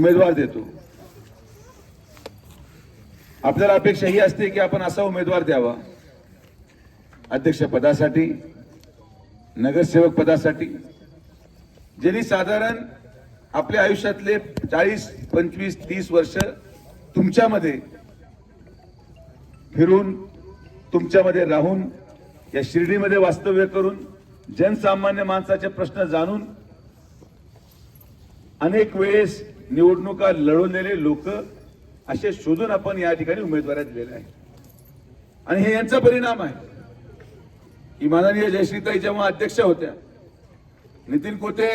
उमेदवार देतो. आपल्याला अपेक्षा ही असते की आपण असा उमेदवार द्यावा. अध्यक्ष पदासाठी नगरसेवक पदासाठी ज्यांनी साधारण आपल्या आयुष्यातले चाळीस पंचवीस तीस वर्ष तुमच्यामध्ये फिरून तुमच्यामध्ये राहून या शिर्डीमध्ये वास्तव्य करून जनसामान्य माणसाचे प्रश्न जाणून अनेक वेळेस निवडणुका लढवलेले लोक असे शोधून आपण या ठिकाणी उमेदवाऱ्या दिलेले आहेत. आणि हे यांचा परिणाम आहे. की माननीय जयश्रीताई जेव्हा अध्यक्ष होत्या नितीन कोते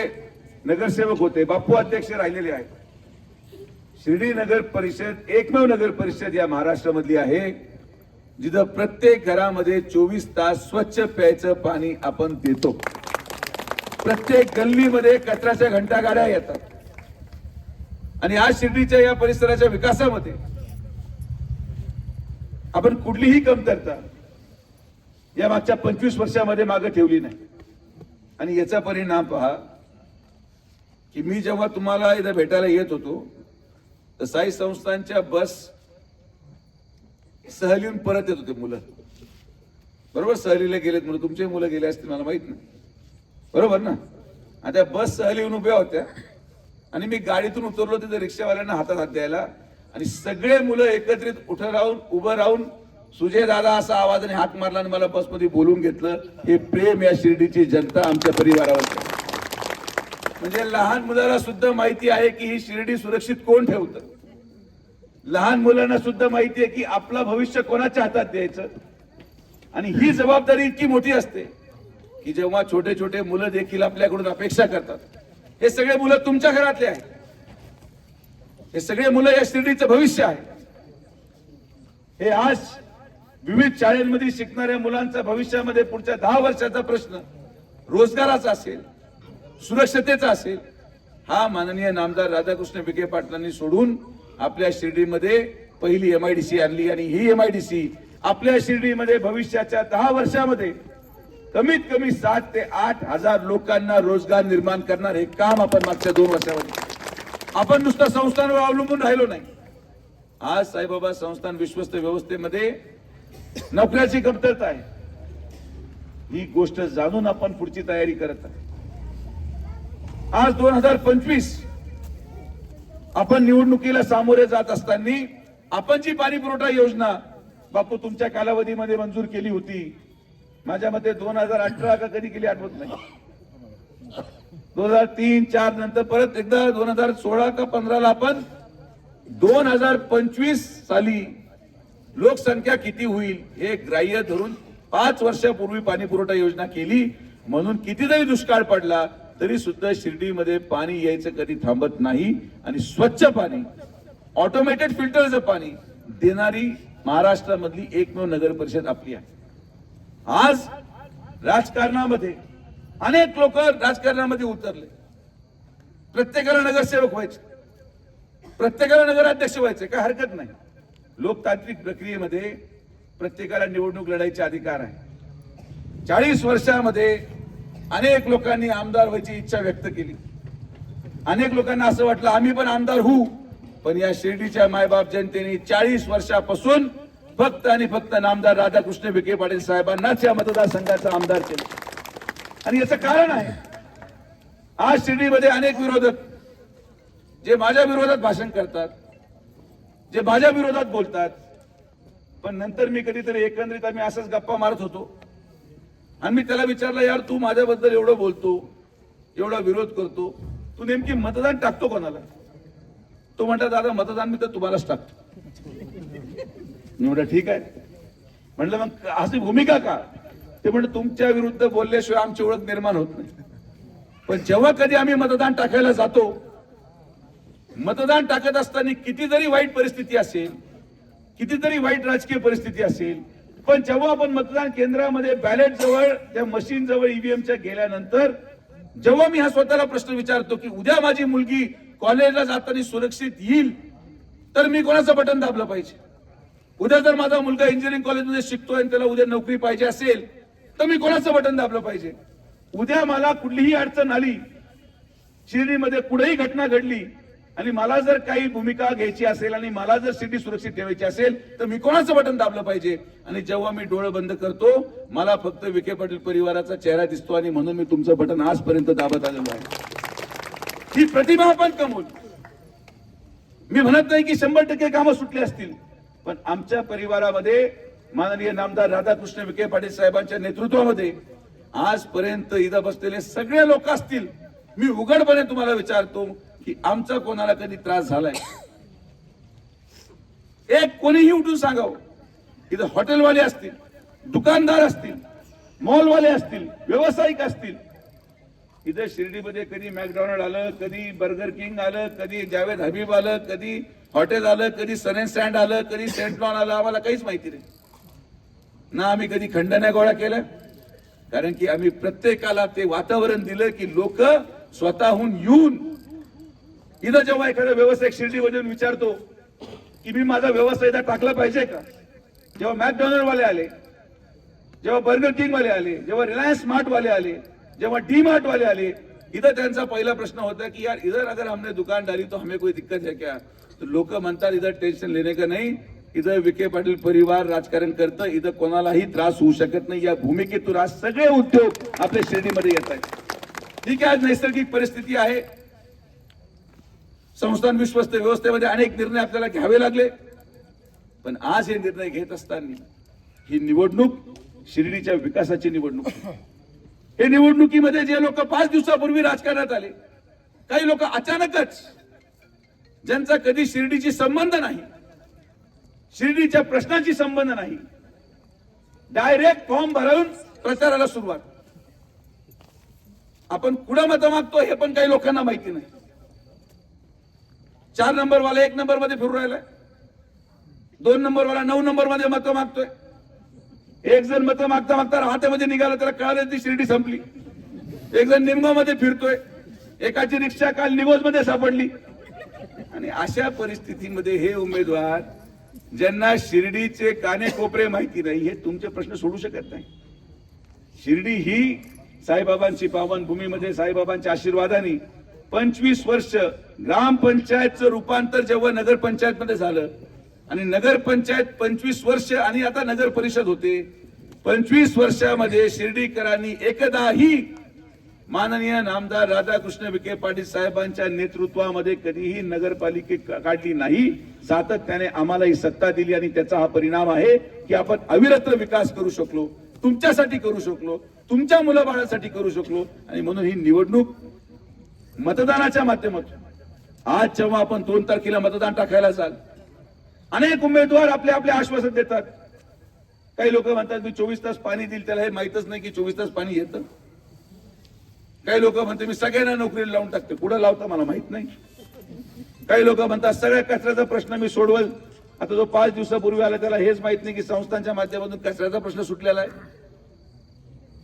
नगरसेवक होते बापू अध्यक्ष राहिलेले आहेत. शिर्डी नगर परिषद एकमेव नगर परिषद या महाराष्ट्रामधली आहे जिथं प्रत्येक घरामध्ये चोवीस तास स्वच्छ प्यायचं पाणी आपण देतो. प्रत्येक गल्लीमध्ये कचऱ्याच्या घंटा गाड्या येतात. आणि आज शिर्डीच्या या परिसराच्या विकासामध्ये आपण कुठलीही कमतरता या मागच्या पंचवीस वर्षामध्ये मागे ठेवली नाही. आणि याचा परिणाम पहा की मी जेव्हा तुम्हाला इथं भेटायला येत होतो तर साई संस्थांच्या बस सहलीहून परत येत होते मुलं. बरोबर सहलीला गेलेत म्हणून तुमचे मुलं गेले असतील मला माहीत नाही. बरोबर ना? आता बस सहलीहून उभ्या होत्या. आणि मी गाडीतून उतरलो तिथे रिक्षावाल्यांना हातात हात द्यायला. आणि सगळे मुलं एकत्रित उठं राहून उभं राहून सुजय दादा असा आवाजाने हात मारला आणि मला बसमध्ये बोलून घेतलं. हे प्रेम या शिर्डीची जनता आमच्या परिवारावर म्हणजे लहान मुलाला सुद्धा माहिती आहे की ही शिर्डी सुरक्षित कोण ठेवतं? लहान मुलांना सुद्धा माहिती आहे की आपलं भविष्य कोणाच्या हातात द्यायचं? आणि ही जबाबदारी इतकी मोठी असते की जेव्हा छोटे छोटे मुलं देखील आपल्याकडून अपेक्षा करतात हे सगळे मुलं तुमच्या घरातले आहेत. हे सगळे मुलं या शिर्डीचं भविष्य आहे. हे आज विविध शाळेमध्ये शिकणाऱ्या मुलांचा भविष्यामध्ये पुढच्या दहा वर्षाचा प्रश्न रोजगाराचा असेल सुरक्षतेचा असेल हा माननीय नामदार राधाकृष्ण विखे पाटलांनी सोडून आपल्या शिर्डीमध्ये पहिली एमआयडीसी आणली आणि ही एमआयडीसी आपल्या शिर्डीमध्ये भविष्याच्या दहा वर्षामध्ये कमीत कमी सात ते आठ हजार लोकांना रोजगार निर्माण करणार हे काम आपण मागच्या दोन वर्षामध्ये आपण नुसतं संस्थांवर अवलंबून राहिलो नाही. आज साईबाबा संस्थान विश्वस्त व्यवस्थेमध्ये नोकऱ्याची कमतरता आहे. ही गोष्ट जाणून आपण पुढची तयारी करत आहे आज दोन हजार पंचवीस आपण निवडणुकीला सामोरे जात असताना आपण जी पाणी पुरवठा योजना बापू तुमच्या कालावधीमध्ये मंजूर केली होती माझ्या मते दोन हजार अठरा का कधी केली आठवत नाही. दोन हजार तीन चार नंतर परत एकदा दोन हजार सोळा का पंधराला आपण दोन हजार पंचवीस साली लोकसंख्या किती होईल हे ग्राह्य धरून पाच वर्षापूर्वी पाणी पुरवठा योजना केली. म्हणून कितीतरी दुष्काळ पडला तरी सुद्धा शिर्डीमध्ये पाणी यायचं कधी थांबत नाही. आणि स्वच्छ पाणी ऑटोमेटेड फिल्टरचं पाणी देणारी महाराष्ट्रामधली एकमेव नगर परिषद आपली आहे. आज राजकारणामध्ये अनेक लोक राजकारणामध्ये उतरले. प्रत्येकाला नगरसेवक व्हायचे. प्रत्येकाला नगराध्यक्ष व्हायचे काय हरकत नाही. लोकतांत्रिक प्रक्रियेमध्ये प्रत्येकाला निवडणूक लढायचे अधिकार आहे. चाळीस वर्षामध्ये अनेक लोकांनी आमदार व्हायची इच्छा व्यक्त केली. अनेक लोकांना असं वाटलं आम्ही पण आमदार होऊ. पण या शिर्डीच्या मायबाप जनतेने चाळीस वर्षापासून फक्त आणि फक्त नामदार राधाकृष्ण विखे पाटील साहेबांनाच या मतदारसंघाचा आमदार केला. आणि याचं कारण आहे आज शिर्डीमध्ये अनेक विरोधक जे माझ्या विरोधात भाषण करतात जे माझ्या विरोधात बोलतात पण नंतर मी कधीतरी एकंदरीत आम्ही असंच गप्पा मारत होतो. आणि मी त्याला विचारलं यार तू माझ्याबद्दल एवढं बोलतो एवढा विरोध करतो तू नेमकी मतदान टाकतो कोणाला? तो म्हणता दादा मतदान मी तर तुम्हालाच टाकतो. मी म्हटलं ठीक आहे. म्हटलं मग अशी भूमिका का? ते म्हणलं तुमच्या विरुद्ध बोलल्याशिवाय आमची ओळख निर्माण होत नाही. पण जेव्हा कधी आम्ही मतदान टाकायला जातो मतदान टाकत असताना किती जरी वाईट परिस्थिती असेल कितीतरी वाईट राजकीय परिस्थिती असेल पण जेव्हा आपण मतदान केंद्रामध्ये बॅलेट जवळ त्या मशीन जवळ ईव्हीएमच्या गेल्यानंतर जेव्हा मी हा स्वतःला प्रश्न विचारतो की उद्या माझी मुलगी कॉलेजला जाताना सुरक्षित येईल तर मी कोणाचं बटन दाबलं पाहिजे? उद्या जर माझा मुलगा इंजिनिअरिंग कॉलेजमध्ये शिकतोय आणि त्याला उद्या नोकरी पाहिजे असेल तर मी कोणाचं बटन दाबलं पाहिजे? उद्या मला कुठलीही अडचण आली शिर्डीमध्ये कुठेही घटना घडली आणि मला जर काही भूमिका घ्यायची असेल आणि मला जर सिटी सुरक्षित ठेवायची असेल तर मी कोणाचं बटन दाबलं पाहिजे? आणि जेव्हा मी डोळे बंद करतो मला फक्त विखे पाटील परिवाराचा चेहरा दिसतो आणि म्हणून मी तुमचं बटन आजपर्यंत दाबत आलेलो आहे. ही प्रतिभा आपण कमवली. मी म्हणत नाही की शंभर टक्के कामं सुटली असतील पण आमच्या परिवारामध्ये माननीय नामदार राधाकृष्ण विखे पाटील साहेबांच्या नेतृत्वामध्ये आजपर्यंत इथं बसलेले सगळे लोक असतील. मी उघडपणे तुम्हाला विचारतो की आमचा कोणाला कधी त्रास झालाय? एक कोणीही उठून सांगावं. इथं हॉटेलवाले असतील दुकानदार असतील मॉलवाले असतील व्यावसायिक असतील. इथं शिर्डीमध्ये कधी मॅकडॉनल्ड आलं कधी बर्गर किंग आलं कधी जावेद हबीब आलं कधी हॉटेल आलं कधी सन स्टँड आलं कधी सेंट लॉन आलं आम्हाला काहीच माहिती नाही. ना आम्ही कधी खंडण्या गोळा केल्या? कारण की आम्ही प्रत्येकाला ते वातावरण दिलं की लोक स्वतःहून येऊन इथं जेव्हा एखादा व्यवसायिक शिर्डी वजन विचारतो की मी माझा व्यवसाय इथं टाकला पाहिजे का? जेव्हा मॅकडॉनल्ड वाले आले जेव्हा बर्गर किंग वाले आले जेव्हा रिलायन्स स्मार्ट वाले आले जेव्हा डी मार्ट वाले आले इधर त्यांचा पहिला प्रश्न होता की यार इधर अगर हमने दुकान डाली तो हमें कोई दिक्कत है क्या? तो लोक म्हणतात इथं टेन्शन लेने का नाही? इथं विखे पाटील परिवार राजकारण करतं इथं कोणालाही त्रास होऊ शकत नाही. या भूमिकेतून आज सगळे उद्योग आपल्या श्रेणीमध्ये येत आहेत. ठीक आहे आज नैसर्गिक परिस्थिती आहे. संस्थान विश्वस्त व्यवस्थेमध्ये अनेक निर्णय आपल्याला घ्यावे लागले. पण आज हे निर्णय घेत असताना ही निवडणूक शिर्डीच्या विकासाची निवडणूक. हे निवडणुकीमध्ये जे लोक पाच दिवसापूर्वी राजकारणात आले काही लोक अचानकच ज्यांचा कधी शिर्डीची संबंध नाही शिर्डीच्या प्रश्नाची संबंध नाही डायरेक्ट फॉर्म भरून प्रचाराला सुरुवात. आपण कुठं मतं मागतो हे पण काही लोकांना माहिती नाही. चार नंबर वाला एक नंबरमध्ये फिरू राहिलाय. दोन नंबर वाला नऊ नंबरमध्ये मतं मागतोय. एक जण मतं मागता मागता हातामध्ये निघाला त्याला कळालं ती शिर्डी संपली. एक जण निमगावमध्ये फिरतोय. एकाची रिक्षा काल निगोजमध्ये सापडली. आणि अशा परिस्थितीमध्ये हे उमेदवार ज्यांना शिर्डीचे काने कोपरे माहिती नाही हे तुमचे प्रश्न सोडू शकत नाही. शिर्डी ही साईबाबांची पावनभूमीमध्ये साईबाबांच्या आशीर्वादाने पंचवीस वर्ष ग्रामपंचायतचं रूपांतर जेव्हा नगरपंचायतमध्ये झालं आणि नगरपंचायत पंचवीस वर्ष आणि आता नगर परिषद होते पंचवीस वर्षामध्ये शिर्डीकरांनी एकदाही माननीय नामदार राधाकृष्ण विखे पाटील साहेबांच्या नेतृत्वामध्ये कधीही नगरपालिके काढली नाही. सातत्याने आम्हाला ही सत्ता दिली आणि त्याचा हा परिणाम आहे की आपण अविरत्र विकास करू शकलो तुमच्यासाठी करू शकलो तुमच्या मुलाबाळासाठी करू शकलो आणि म्हणून ही निवडणूक मतदानाच्या माध्यमातून. आज जेव्हा आपण दोन तारखेला मतदान टाकायला जाल अनेक उमेदवार आपले आपले आश्वासन देतात. काही लोक म्हणतात मी चोवीस तास पाणी देईल त्याला हे माहितच नाही की चोवीस तास पाणी येतं. काही लोक म्हणते मी सगळ्यांना नोकरीला लावून टाकते. कुठं लावतं मला माहीत नाही. काही लोक म्हणतात सगळ्या कचऱ्याचा प्रश्न मी सोडवल. आता जो पाच दिवसापूर्वी आला त्याला हेच माहीत नाही की संस्थांच्या माध्यमातून कचऱ्याचा प्रश्न सुटलेला आहे.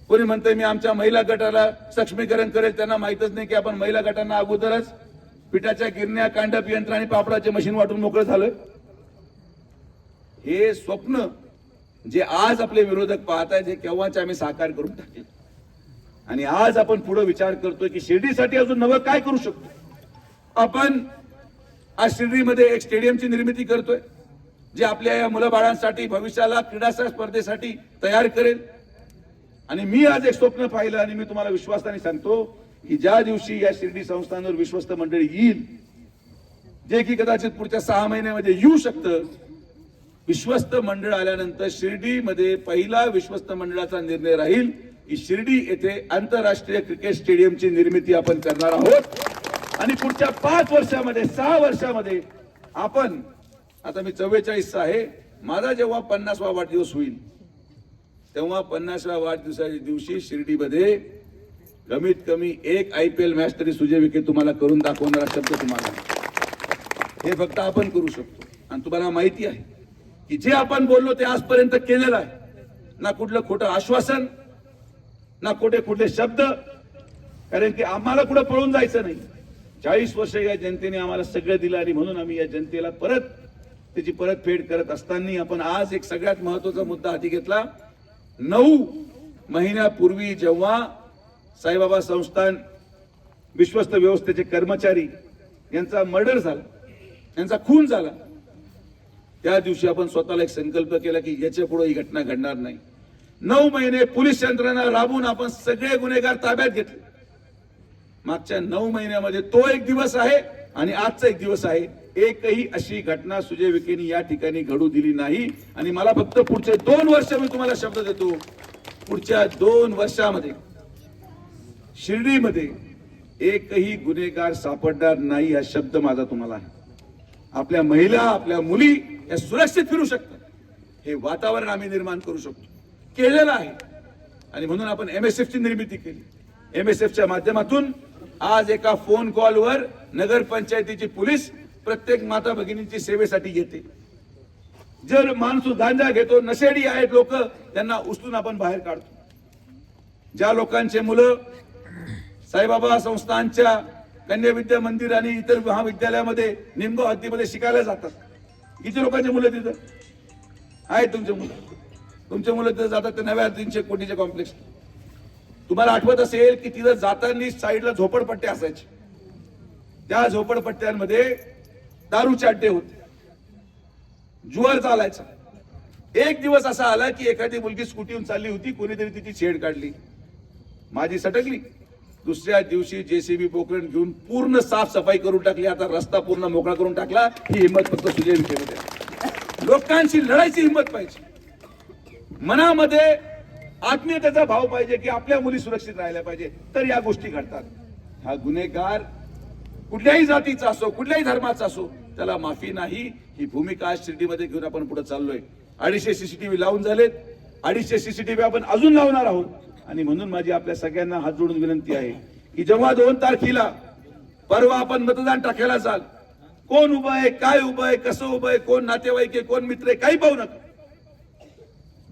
कोणी म्हणतंय मी आमच्या महिला गटाला सक्षमीकरण करेल. त्यांना माहितच नाही की आपण महिला गटांना अगोदरच पिठाच्या गिरण्या कांडप यंत्र आणि पापडाचे मशीन वाटून मोकळं झालं. हे स्वप्न जे आज आपले विरोधक पाहत आहेत हे केव्हाचे आम्ही साकार करून टाकेल. आणि आज आपण पुढे विचार करतोय की शिर्डीसाठी अजून नवं काय करू शकतो? आपण आज शिर्डीमध्ये एक स्टेडियमची निर्मिती करतोय जे आपल्या या मुलाबाळांसाठी भविष्याला क्रीडा स्पर्धेसाठी तयार करेल. आणि मी आज एक स्वप्न पाहिलं आणि मी तुम्हाला विश्वासाने सांगतो की ज्या दिवशी या शिर्डी संस्थांवर विश्वस्त मंडळ येईल जे की कदाचित पुढच्या सहा महिन्यामध्ये येऊ शकतं विश्वस्त मंडळ आल्यानंतर शिर्डीमध्ये पहिला विश्वस्त मंडळाचा निर्णय राहील. की शिर्डी येथे आंतरराष्ट्रीय क्रिकेट स्टेडियमची निर्मिती आपण करणार आहोत. आणि पुढच्या पाच वर्षामध्ये सहा वर्षामध्ये आपण आता मी चव्वेचाळीसचा आहे माझा जेव्हा पन्नासवा वाढदिवस होईल तेव्हा पन्नासव्या वाढदिवसाच्या दिवशी शिर्डीमध्ये कमीत कमी एक आय पी एल मॅच तरी सुजय विखे तुम्हाला करून दाखवणारा शब्द तुम्हाला. हे फक्त आपण करू शकतो. आणि तुम्हाला माहिती आहे की जे आपण बोललो ते आजपर्यंत केलेलं आहे. ना कुठलं खोटं आश्वासन ना कुठे कुठले शब्द? कारण की आम्हाला कुठं पळून जायचं नाही. चाळीस वर्ष या जनतेने आम्हाला सगळं दिलं आणि म्हणून आम्ही या जनतेला परत त्याची परतफेड करत असताना आपण आज एक सगळ्यात महत्त्वाचा मुद्दा हाती घेतला. नऊ महिन्यापूर्वी जेव्हा साईबाबा संस्थान विश्वस्त व्यवस्थेचे कर्मचारी यांचा मर्डर झाला यांचा खून झाला त्या दिवशी आपण स्वतःला एक संकल्प केला की याच्यापुढे ही घटना घडणार नाही. नऊ महिने पोलीस यंत्रणा राबवून आपण सगळे गुन्हेगार ताब्यात घेतले. मागच्या नऊ महिन्यामध्ये तो एक दिवस आहे आणि आजचा एक दिवस आहे. एकही अशी घटना सुजय विखेनी या ठिकाणी घडू दिली नाही. आणि मला फक्त पुढचे दोन वर्ष मी तुम्हाला शब्द देतो. पुढच्या दोन वर्षामध्ये शिर्डीमध्ये एकही गुन्हेगार सापडणार नाही हा शब्द माझा तुम्हाला आहे. आपल्या महिला आपल्या मुली या सुरक्षित फिरू शकतात. हे वातावरण आम्ही निर्माण करू शकतो. केलेलं आहे आणि म्हणून आपण एम एस एफची निर्मिती केली. एम एस एफच्या माध्यमातून आज एका फोन कॉलवर नगरपंचायतीची पोलीस प्रत्येक माता भगिनींची सेवेसाठी येते. जर माणूस गांजा घेतो नशेडी आहेत लोक त्यांना उचलून आपण बाहेर काढतो. ज्या लोकांचे मुलं साईबाबा संस्थांच्या कन्या विद्या मंदिर आणि इतर महाविद्यालयामध्ये निमगाव हद्दीमध्ये शिकायला जातात. किती लोकांची मुलं तिथं? आहेत तुमचे मुलं. तुमच्या मुलं तिथं जातात ते नव्या तीनशे कोटीच्या कॉम्प्लेक्स तुम्हाला आठवत असेल की तिथं जाताना साईडला झोपडपट्ट्या असायचे. त्या झोपडपट्ट्यांमध्ये दारूचे अड्डे होते. जुवार चालायचा. एक दिवस असा आला की एखादी मुलगी स्कूटीहून चालली होती कोणीतरी तिची छेड काढली. माझी सटकली. दुसऱ्या दिवशी जेसीबी पोकरण घेऊन पूर्ण साफसफाई करून टाकली. आता रस्ता पूर्ण मोकळा करून टाकला. ही हिंमत फक्त सुजय विखेमध्ये आहे. लोकांशी लढायची हिंमत पाहिजे. मनामध्ये आत्मीयतेचा भाव पाहिजे की आपल्या मुली सुरक्षित राहिल्या पाहिजे तर या गोष्टी घडतात. हा गुन्हेगार कुठल्याही जातीचा असो कुठल्याही धर्माचा असो त्याला माफी नाही. ही भूमिका आज शिर्डीमध्ये घेऊन आपण पुढे चाललोय. अडीचशे सीसीटीव्ही लावून झालेत. अडीचशे सीसीटीव्ही आपण अजून लावणार आहोत. आणि म्हणून माझी आपल्या सगळ्यांना हात जोडून विनंती आहे की जेव्हा दोन तारखेला परवा आपण मतदान टाकायला जाल कोण उभं आहे काय उभं आहे कसं उभं आहे कोण नातेवाईक आहे कोण मित्र आहे काही पाहू नका.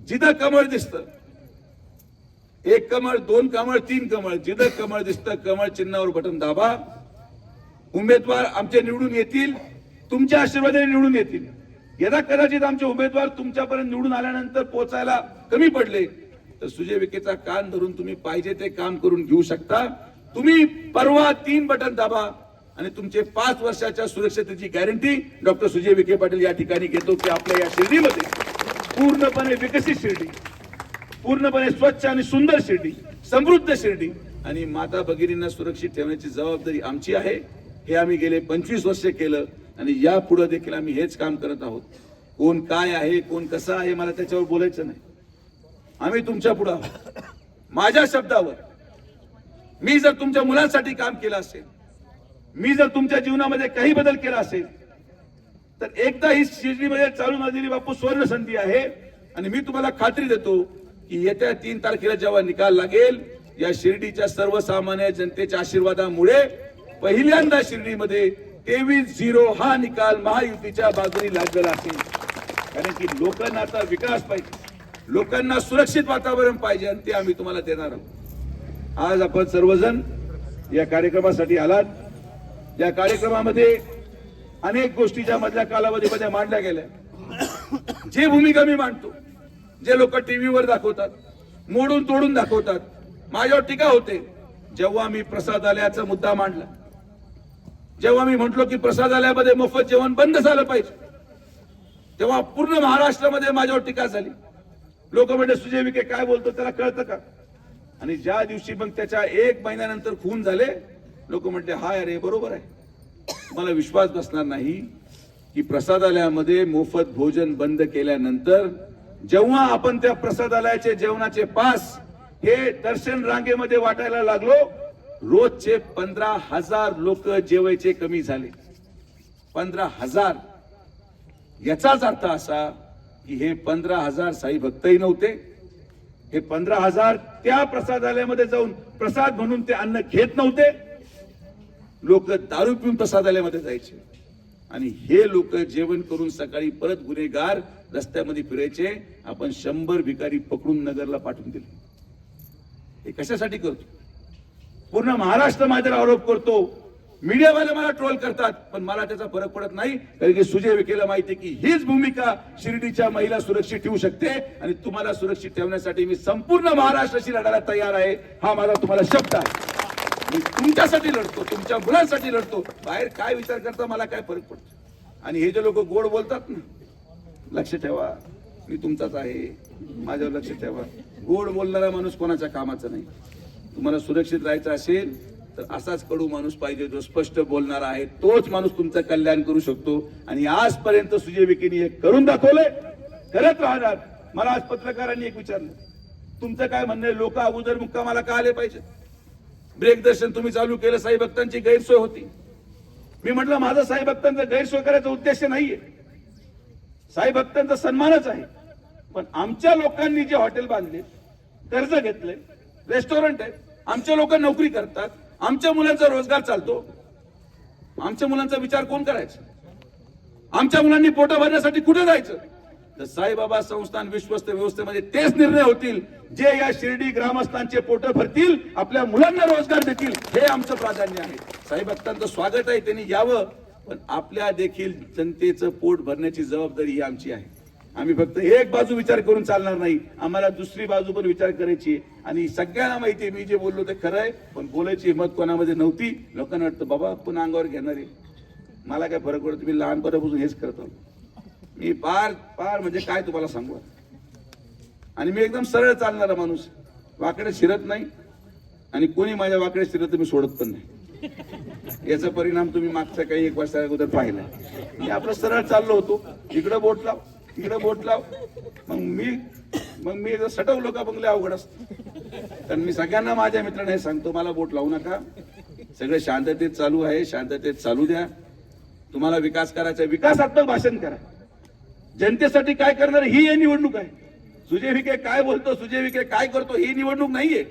जिथं कमळ दिसत. एक कमळ दोन कमळ तीन कमळ. जिथं कमळ दिसतं कमळ चिन्हावर बटन दाबा. उमेदवार आमचे निवडून येतील. तुमच्या आशीर्वादाने निवडून येतील. यदा कदाचित आमचे उमेदवार तुमच्यापर्यंत निवडून आल्यानंतर पोहोचायला कमी पडले तर सुजय विखेचा कान धरून तुम्ही पाहिजे ते काम करून घेऊ शकता. तुम्ही परवा तीन बटन दाबा आणि तुमचे पाच वर्षाच्या सुरक्षतेची गॅरंटी डॉक्टर सुजय विखे पाटील या ठिकाणी घेतो की आपल्या या शिर्डीमध्ये. पूर्णपणे विकसित शिर्डी पूर्णपणे स्वच्छ आणि सुंदर शिर्डी समृद्ध शिर्डी आणि माता भगिनींना सुरक्षित ठेवण्याची जबाबदारी आमची आहे. हे आम्ही गेले पंचवीस वर्ष केलं आणि यापुढे देखील आम्ही हेच काम करत आहोत. कोण काय आहे कोण कसं आहे मला त्याच्यावर बोलायचं नाही. आम्ही तुमच्यापुढे आहोत. माझ्या शब्दावर मी जर तुमच्या मुलांसाठी काम केलं असेल मी जर तुमच्या जीवनामध्ये काही बदल केला असेल तर एकदा ही शिर्डीमध्ये चालून आलेली बापू सुवर्ण संधी आहे. आणि मी तुम्हाला खात्री देतो की येत्या तीन तारखेला जेव्हा निकाल लागेल या शिर्डीच्या सर्वसामान्य जनतेच्या आशीर्वादामुळे पहिल्यांदा शिर्डीमध्ये तेवीस झिरो हा निकाल महायुतीच्या बाजूने लागलेला असेल कारण की लोकांना आता विकास पाहिजे लोकांना सुरक्षित वातावरण पाहिजे आणि ते आम्ही तुम्हाला देणार आहोत. आज आपण सर्वजण या कार्यक्रमासाठी आलात. या कार्यक्रमामध्ये अनेक गोष्टी ज्या मधल्या कालावधीमध्ये मांडल्या गेल्या. जे भूमिका मी मांडतो जे लोक टीव्हीवर दाखवतात मोडून तोडून दाखवतात माझ्यावर टीका होते. जेव्हा मी प्रसादालयाचा मुद्दा मांडला जेव्हा मी म्हटलो की प्रसादालयामध्ये मोफत जेवण बंद झालं पाहिजे तेव्हा पूर्ण महाराष्ट्रामध्ये माझ्यावर टीका झाली. लोक म्हणजे सुजय विखे काय बोलतो त्याला कळतं का? आणि ज्या दिवशी मग त्याच्या एक महिन्यानंतर खून झाले लोक म्हटले हाय अरे बरोबर आहे. मला विश्वास बसणार नाही की प्रसादालयामध्ये मोफत भोजन बंद केल्यानंतर जेव्हा आपण त्या प्रसादालयाचे जेवणाचे पास हे दर्शन रांगेमध्ये वाटायला लागलो रोजचे पंधरा हजार लोक जेवायचे कमी झाले. पंधरा हजार. याचाच अर्थ असा की हे पंधरा हजार साई भक्तही नव्हते. हे पंधरा हजार त्या प्रसादालयामध्ये जाऊन प्रसाद म्हणून ते अन्न घेत नव्हते. लोक दारू पिऊन प्रसादालयामध्ये जायचे. आणि हे लोक जेवण करून सकाळी परत गुन्हेगार रस्त्यामध्ये फिरायचे. आपण शंभर भिकारी पकडून नगरला पाठवून दिले. हे कशासाठी करतो? पूर्ण महाराष्ट्र माझ्यावर आरोप करतो. मीडियावाले मला ट्रोल करतात पण मला त्याचा फरक पडत नाही. कारण की सुजय विखेला माहिती आहे की हीच भूमिका शिर्डीच्या महिला सुरक्षित ठेवू शकते. आणि तुम्हाला सुरक्षित ठेवण्यासाठी मी संपूर्ण महाराष्ट्राशी लढायला तयार आहे. हा माझा तुम्हाला शब्द आहे. मी तुमच्यासाठी लढतो तुमच्या मुलांसाठी लढतो. बाहेर काय विचार करता मला काय फरक पडतो? आणि हे जे लोक गोड बोलतात ना लक्ष ठेवा. मी तुमचाच आहे. माझ्यावर लक्ष ठेवा. गोड बोलणारा माणूस कोणाच्या कामाचा नाही. तुम्हाला सुरक्षित राहायचं असेल तर असाच कडू माणूस पाहिजे जो स्पष्ट बोलणारा आहे. तोच माणूस तुमचं कल्याण करू शकतो. आणि आजपर्यंत सुजय विकेने हे करून दाखवलंय. करत राहणार. मला आज पत्रकारांनी एक विचारलं. तुमचं काय म्हणणं आहे? लोक अगोदर मुक्कामाला का आले पाहिजे ब्रेक दर्शन तुम्ही चालू केलं साई भक्तांची गैरसोय होती. मी म्हटलं माझा साई भक्तांचा गैरसोय करायचा उद्देश नाहीये. साई भक्तांचा सन्मानच आहे. पण आमच्या लोकांनी जे हॉटेल बांधले कर्ज घेतले रेस्टॉरंट आहे आमचे लोक नोकरी करतात आमच्या मुलांचा रोजगार चालतो. आमच्या मुलांचा विचार कोण करायचा? आमच्या मुलांनी पोटं भरण्यासाठी कुठे जायचं? तर साईबाबा संस्थान विश्वस्त व्यवस्थेमध्ये तेच निर्णय होतील जे या शिर्डी ग्रामस्थांचे पोट भरतील आपल्या मुलांना रोजगार देतील हे आमचं प्राधान्य आहे. साई स्वागत आहे त्यांनी यावं पण आपल्या देखील जनतेचं पोट भरण्याची जबाबदारी ही आमची आहे. आम्ही फक्त एक बाजू विचार करून चालणार नाही आम्हाला दुसरी बाजू पण विचार करायची आहे. आणि सगळ्यांना माहिती आहे मी जे बोललो ते खरं आहे पण बोलायची हिंमत कोणामध्ये नव्हती. लोकांना वाटतं बाबा पुन्हा अंगावर घेणार आहे. मला काय फरक पडतो मी लहानपणापासून हेच करतो मी पार पार म्हणजे काय तुम्हाला सांगू? आणि मी एकदम सरळ चालणारा माणूस वाकडे शिरत नाही आणि कोणी माझ्या वाकडे शिरत मी सोडत पण नाही. याचा परिणाम तुम्ही मागच्या काही एक वर्षा अगोदर पाहिला. मी आपलं सरळ चाललो होतो. इकडं बोट लाव इकडं बोट लाव. मग मी मग मी जर सटवलो का बंगले अवघड असत. कारण मी सगळ्यांना माझ्या मित्रांना हे सांगतो मला बोट लावू नका. सगळं शांततेत चालू आहे शांततेत चालू द्या. तुम्हाला विकास करायचा आहे, विकासात्मक भाषण करा. जनतेसाठी काय करणार ही हे निवडणूक आहे. सुजय विखे काय बोलतो सुजय विखे काय करतो ही निवडणूक नाहीये.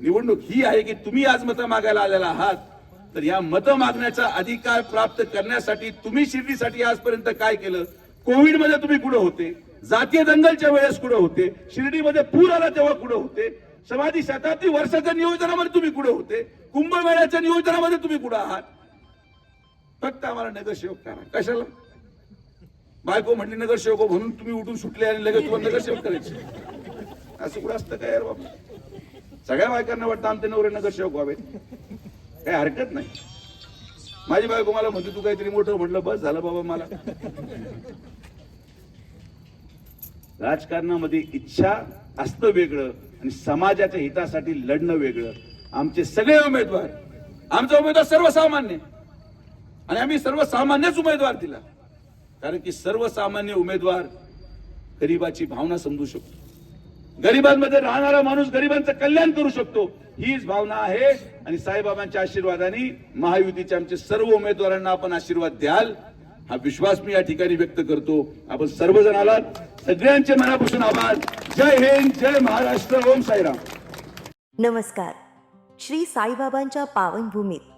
निवडणूक ही आहे की तुम्ही आज मतं मागायला आलेला आहात. तर या मतं मागण्याचा अधिकार प्राप्त करण्यासाठी तुम्ही शिर्डीसाठी आजपर्यंत काय केलं? कोविडमध्ये तुम्ही कुठं होते? जातीय दंगलच्या वेळेस कुठं होते? शिर्डीमध्ये पूर आला तेव्हा कुठं होते? समाधी शताब्दी वर्षाच्या नियोजनामध्ये तुम्ही कुठे होते? कुंभमेळ्याच्या नियोजनामध्ये तुम्ही कुठं आहात? फक्त आम्हाला नगरसेवक करा. कशाला? बायको म्हणली नगरसेवक हो म्हणून तुम्ही उठून सुटले आणि लगेच तुम्हाला नगरसेवक करायचे. असं कुठं असतं काय यार बाबा? सगळ्या बायकांना वाटतं आमचे नवरे नगरसेवक व्हावे काही हरकत नाही. माझी बायको मला म्हणते तू काहीतरी मोठं म्हटलं बस झालं बाबा मला. राजकारणामध्ये इच्छा असतं वेगळं आणि समाजाच्या हितासाठी लढणं वेगळं. आमचे सगळे उमेदवार आमचा उमेदवार सर्वसामान्य. आणि आम्ही सर्वसामान्यच उमेदवार दिला. कारण की सर्वसामान्य उमेदवार गरिबाची भावना समजू शकतो. गरिबांमध्ये राहणारा माणूस गरिबांचं कल्याण करू शकतो. हीच भावना आहे. आणि साईबाबांच्या आशीर्वादाने महायुतीच्या आमचे सर्व उमेदवारांना आपण आशीर्वाद द्याल. हा विश्वास मी या ठिकाणी व्यक्त करतो. आपण सर्वजण आलात. सगळ्यांचे मनापासून आभार. जय हिंद जय महाराष्ट्र. ओम साईराम. नमस्कार. श्री साईबाबांच्या पावनभूमीत